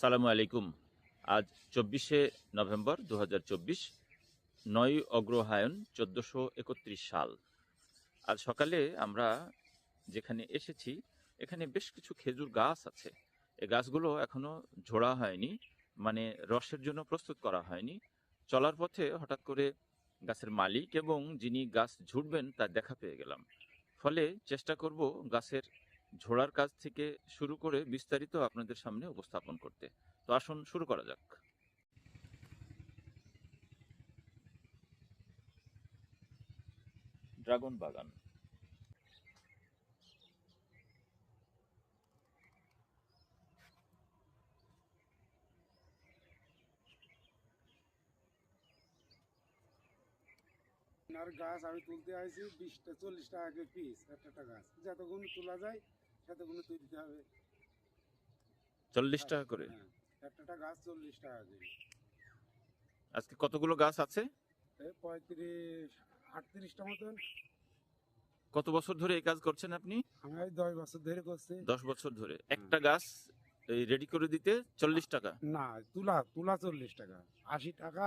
সালামু আলাইকুম। আজ চব্বিশে নভেম্বর দু হাজার চব্বিশ, নয় অগ্রহায়ণ চোদ্দোশো একত্রিশ সাল। আজ সকালে আমরা যেখানে এসেছি, এখানে বেশ কিছু খেজুর গাছ আছে। এই গাছগুলো এখনও ঝোড়া হয়নি মানে রসের জন্য প্রস্তুত করা হয়নি। চলার পথে হঠাৎ করে গাছের মালিক এবং যিনি গাছ ঝুড়বেন তার দেখা পেয়ে গেলাম। ফলে চেষ্টা করব গাছের ঝোড়ার কাজ থেকে শুরু করে বিস্তারিত আপনাদের সামনে উপস্থাপন করতে। তো আসুন, শুরু করা যাক। ড্রাগন বাগান। আর গাছ আমি তুলতে আইছি, বিশটা চল্লিশ টাকা করে পিস একটা গাছ। যতগুলো তোলা যায় ততগুলো তুলতে হবে। চল্লিশ টাকা করে? হ্যাঁ, একটা একটা গাছ চল্লিশ টাকা করে আজকে কতগুলো গাছ আছে? পঁয়ত্রিশ আটত্রিশটা মতন। কত বছর ধরে এই কাজ করছেন আপনি? আমি দশ বছর ধরে করছি। দশ বছর ধরে। একটা গাছ এই রেডি করে দিতে চল্লিশ টাকা? না তুলা তুলা চল্লিশ টাকা। আশি টাকা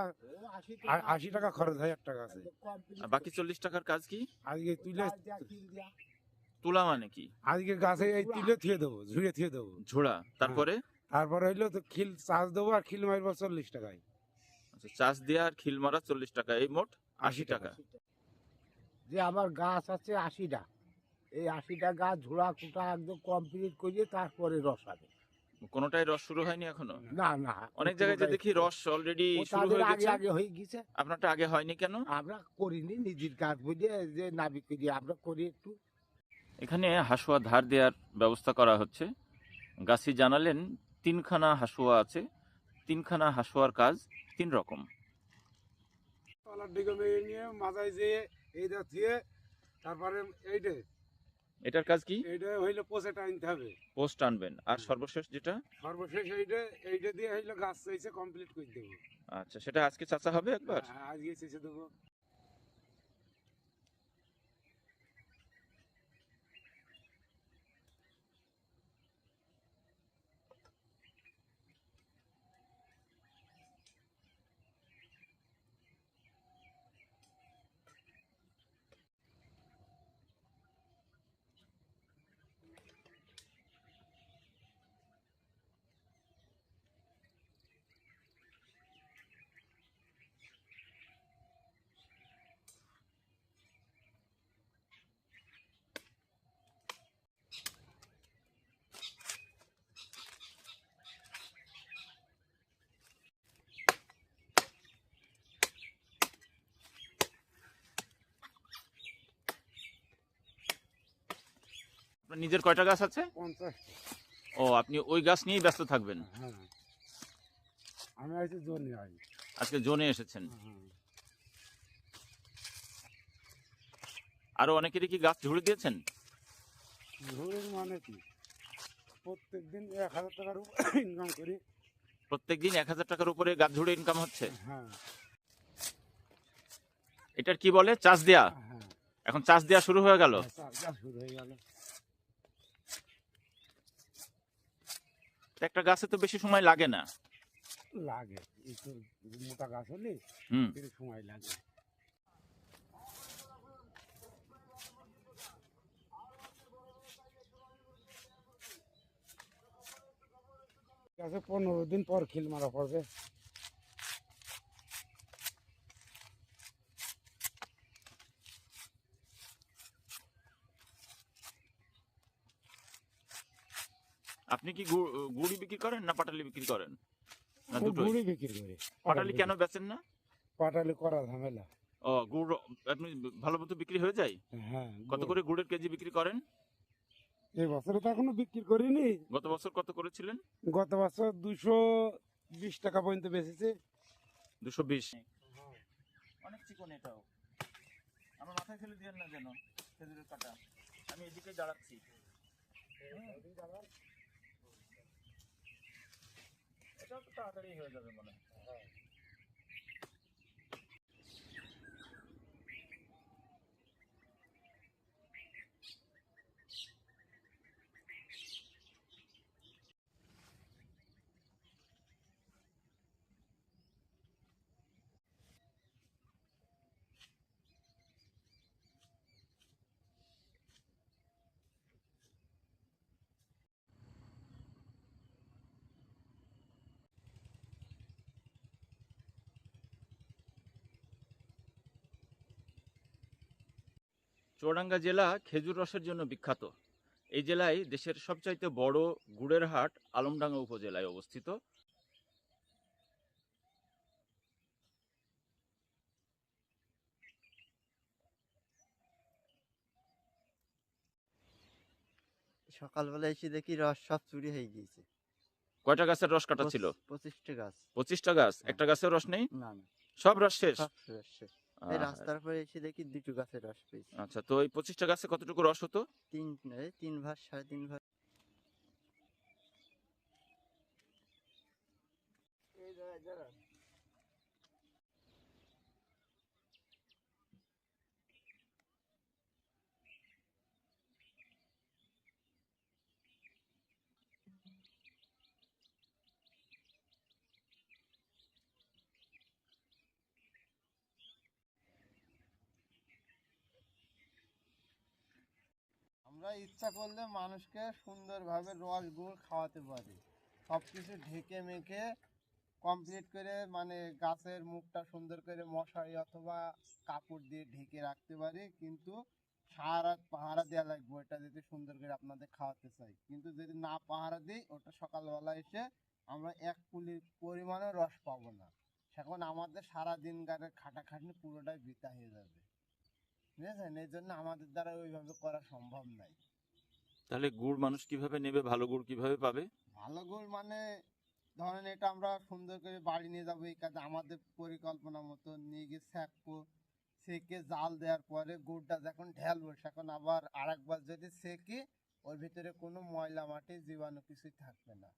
আশি টাকা খরচ হয় একটা গাছে। বাকি চল্লিশ টাকার কাজ কি? আজকে তুলে তোলা মানে কি? আজকে গাছে এই তুলে। থিয়ে দেবো ঝুড়ে থিয়ে দেবো। ঝোড়া তারপরে? তারপরে হইল তো খিল চাষ দেবো আর খিল মারবো চল্লিশ টাকায়। আচ্ছা, চাষ দেওয়া আর খিল মারা চল্লিশ টাকা এই মোট আশি টাকা। যে আমার গাছ আছে আশিটা এই আশিটা গাছ ঝোড়া কুটা একদম কমপ্লিট করিয়ে তারপরে রস হবে কোনোটাই রস শুরু হয়নি এখনও? না না। অনেক জায়গায় যে দেখি রস অলরেডি শুরু হয়ে আগে গেছে। আগে হয়ে গেছে। আপনারটা আগে হয়নি কেন? আমরা করিনি নিজের গাছ বুঝে যে নাবি করি আমরা করি একটু। এখানে হাসুয়া ধার দেওয়ার ব্যবস্থা করা হচ্ছে। গাছি জানালেন তিনখানা হাসুয়া আছে তিনখানা হাসুয়ার কাজ তিন রকম। তলার দিকে নিয়ে মাথায় যেয়ে এইটা থিয়ে তারপরে এইটা। এটার কাজ কি? হইলে পোষেটা আনতে হবে। পোস্ট আনবেন আর সর্বশেষ যেটা? সর্বশেষ এইটা এইটা দিয়ে হইলে গাছ চাইছে কমপ্লিট করে দেবো। আচ্ছা সেটা আজকে চাচা হবে একবার? হ্যাঁ, আজকে চেষে দেবো। আপনার নিজের কয়টা গাছ আছে? পঞ্চাশ ও আপনি ওই গাছ নিয়েই ব্যস্ত থাকবেন। হ্যাঁ। আমি আছি জোনে আই। আজকে জোনে এসেছেন। হ্যাঁ আরও অনেকেরই কি গাছ ঝুড়ে দিয়েছেন? ধরুন মানে কি? প্রত্যেক দিন এক হাজার টাকার ইনকাম করি। প্রত্যেকদিন এক হাজার টাকার উপরে গাছ ঝুড়ে ইনকাম হচ্ছে? হ্যাঁ। এটার কি বলে? চাষ দেয়া? হ্যাঁ। এখন চাষ দেয়া শুরু হয়ে গেল? চাষ চাষ শুরু হয়ে গেল। একটা গাছে তো বেশি সময় লাগে না। লাগে মোটা গাছ হলে সময় লাগে। গাছে পনেরো দিন পর খিল মারা পড়বে। আপনি কি গুড়ি বিক্রি করেন না পাটালি বিক্রি করেন? না দুটোই? গুড়ি বিক্রি করে পাটালি কেন বেচেন না? পাটালি করা ঝামেলা। ও গুড় আপনি ভালো মতো বিক্রি হয়ে যায়? হ্যাঁ কত করে গুড়ের কেজি বিক্রি করেন? এই বছরে তো এখনও বিক্রি করিনি। গত বছর কত করেছিলেন? গত বছর দুশো বিশ টাকা পর্যন্ত বেচেছে। দুশো বিশ? অনেক চিকন এটাও। আমার মাথায় ফেলে দিয়েন না যেন খেজুরের কাটা। আমি এদিকে দাঁড়াচ্ছি। তাড়াতাড়ি হয়ে যাবে মনে হয়। চুয়াডাঙ্গা জেলা খেজুর রসের জন্য বিখ্যাত। এই জেলায় দেশের সবচাইতে বড় গুড়ের হাট আলমডাঙ্গা উপজেলায় অবস্থিত। সকালবেলা এসে দেখি রস সব চুরি হয়ে গিয়েছে। কয়টা গাছের রস কাটা ছিল? পঁচিশটা গাছ। পঁচিশটা গাছ? হ্যাঁ। একটা গাছের রস নেই? না না। সব রস শেষ? সব রস শেষ। রাস্তার পরে এসে দেখি দুটো গাছের রস পেয়েছি। আচ্ছা তো এই পঁচিশটা গাছে কতটুকু রস হতো? তিন তিন ভাগ সাড়ে তিন ভাগ আমরা ইচ্ছা করলে মানুষকে সুন্দরভাবে রস গুড় খাওয়াতে পারি। সব কিছু ঢেকে মেখে কমপ্লিট করে মানে গাছের মুখটা সুন্দর করে মশারি অথবা কাপড় দিয়ে ঢেকে রাখতে পারি। কিন্তু সারা পাহারা দেওয়া লাগবে ওটা যদি সুন্দর করে আপনাদের খাওয়াতে চাই। কিন্তু যদি না পাহারা দিই, ওটা সকালবেলা এসে আমরা এক পুলি পরিমাণে রস পাবো না। এখন আমাদের সারা দিন গানের খাটাখাটনি পুরোটাই বৃথা হয়ে যাবে। বুঝেছেন? এই জন্য আমাদের দ্বারা ওইভাবে করা সম্ভব নাই। তাহলে গুড় মানুষ কীভাবে নেবে? ভালো গুড় কীভাবে পাবে? ভালো গুড় মানে ধরেন এটা আমরা সুন্দর করে বাড়ি নিয়ে যাব এই কাজে আমাদের পরিকল্পনা মতো নিয়ে গিয়ে সেঁকবো সেকে জাল দেওয়ার পরে গুড়টা যখন ঢেলবো সেখন আবার আরেকবার যদি সেকি ওর ভিতরে কোনো ময়লা মাটি জীবাণু কিছুই থাকবে না।